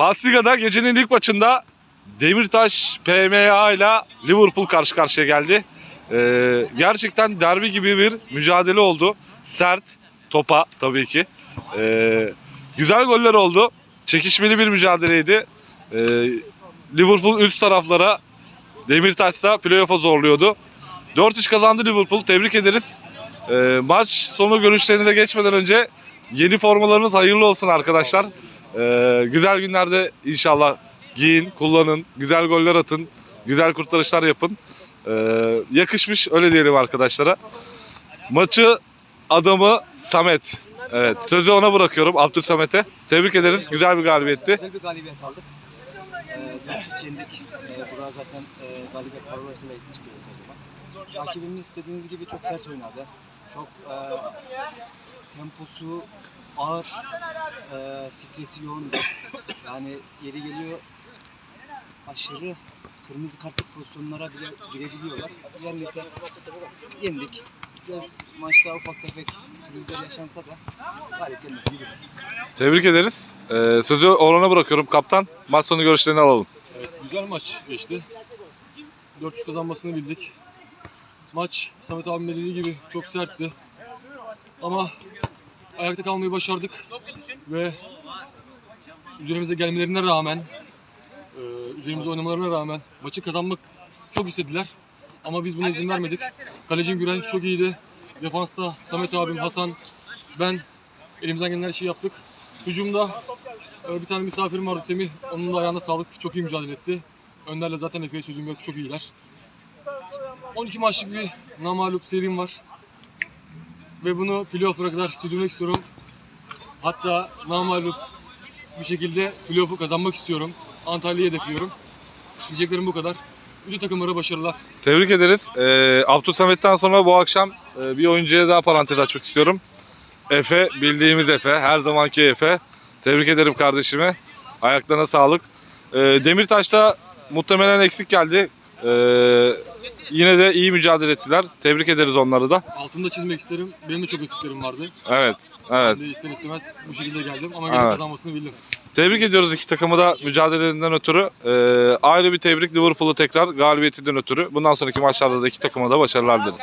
Pasliga'da gecenin ilk maçında Demirtaş PMA ile Liverpool karşı karşıya geldi. Ee, gerçekten derbi gibi bir mücadele oldu. Sert, topa tabii ki. Ee, güzel goller oldu. Çekişmeli bir mücadeleydi. Ee, Liverpool üst taraflara Demirtaş ise playoff'a zorluyordu. 4-3 kazandı Liverpool. Tebrik ederiz. Ee, maç sonu görüşlerine de geçmeden önce yeni formalarınız hayırlı olsun arkadaşlar. Ee, güzel günlerde inşallah giyin, kullanın, güzel goller atın, güzel kurtarışlar yapın. Ee, yakışmış öyle diyelim arkadaşlara. Maçı adamı Samet. Evet, sözü ona bırakıyorum Abdül Samet'e. Tebrik ederiz. Güzel bir galibiyetti. Güzel bir galibiyet aldık. Ee, 4-3 yendik. Ee, burada zaten e, galibiyet parolasıyla çıkıyoruz her zaman. Rakibimiz istediğiniz gibi çok sert oynadı. Çok e, temposu ağır, e, stresi yoğundu. Yani yeri geliyor aşırı kırmızı kartlık pozisyonlara bile girebiliyorlar. Her neyse yendik. Biraz maçta ufak tefek krizler yaşansa da galip gelmesi gibi. Tebrik ederiz. Ee, sözü Orhan'a bırakıyorum kaptan. Maç sonu görüşlerini alalım. Evet, güzel maç geçti. 4-3 kazanmasını bildik. Maç Samet abim de dediği gibi çok sertti. Ama ayakta kalmayı başardık ve üzerimize gelmelerine rağmen, e, üzerimize oynamalarına rağmen maçı kazanmak çok istediler. Ama biz buna izin vermedik. Kalecim Güray çok iyiydi. Defansta Samet abim, Hasan, ben elimizden gelen her şeyi yaptık. Hücumda ee, Bir tane misafirim vardı Semih. Onun da ayağına sağlık. Çok iyi mücadele etti. Önder'le zaten epey sözüm yok. Çok iyiler. 12 maçlık bir namalup serim var. Ve bunu playoff'a kadar sürdürmek istiyorum. Hatta namalup bir şekilde playoff'u kazanmak istiyorum. Antalya'yı hedefliyorum. Diyeceklerim bu kadar. Bütün takımlara başarılar. Tebrik ederiz. Ee, Abdül Samet'ten sonra bu akşam e, bir oyuncuya daha parantez açmak istiyorum. Efe, bildiğimiz Efe. Her zamanki Efe. Tebrik ederim kardeşime. Ayaklarına sağlık. Ee, Demirtaş'ta muhtemelen eksik geldi. Ee, yine de iyi mücadele ettiler. Tebrik ederiz onları da. Altında çizmek isterim. Benim de çok eksiklerim vardı. Evet, evet. Ben de ister istemez bu şekilde geldim. Ama Evet. kazanmasını bildim. Tebrik ediyoruz iki takımı da mücadelelerinden ötürü. Ee, ayrı bir tebrik Liverpool'u tekrar galibiyetinden ötürü. Bundan sonraki maçlarda da iki takıma da başarılar dileriz.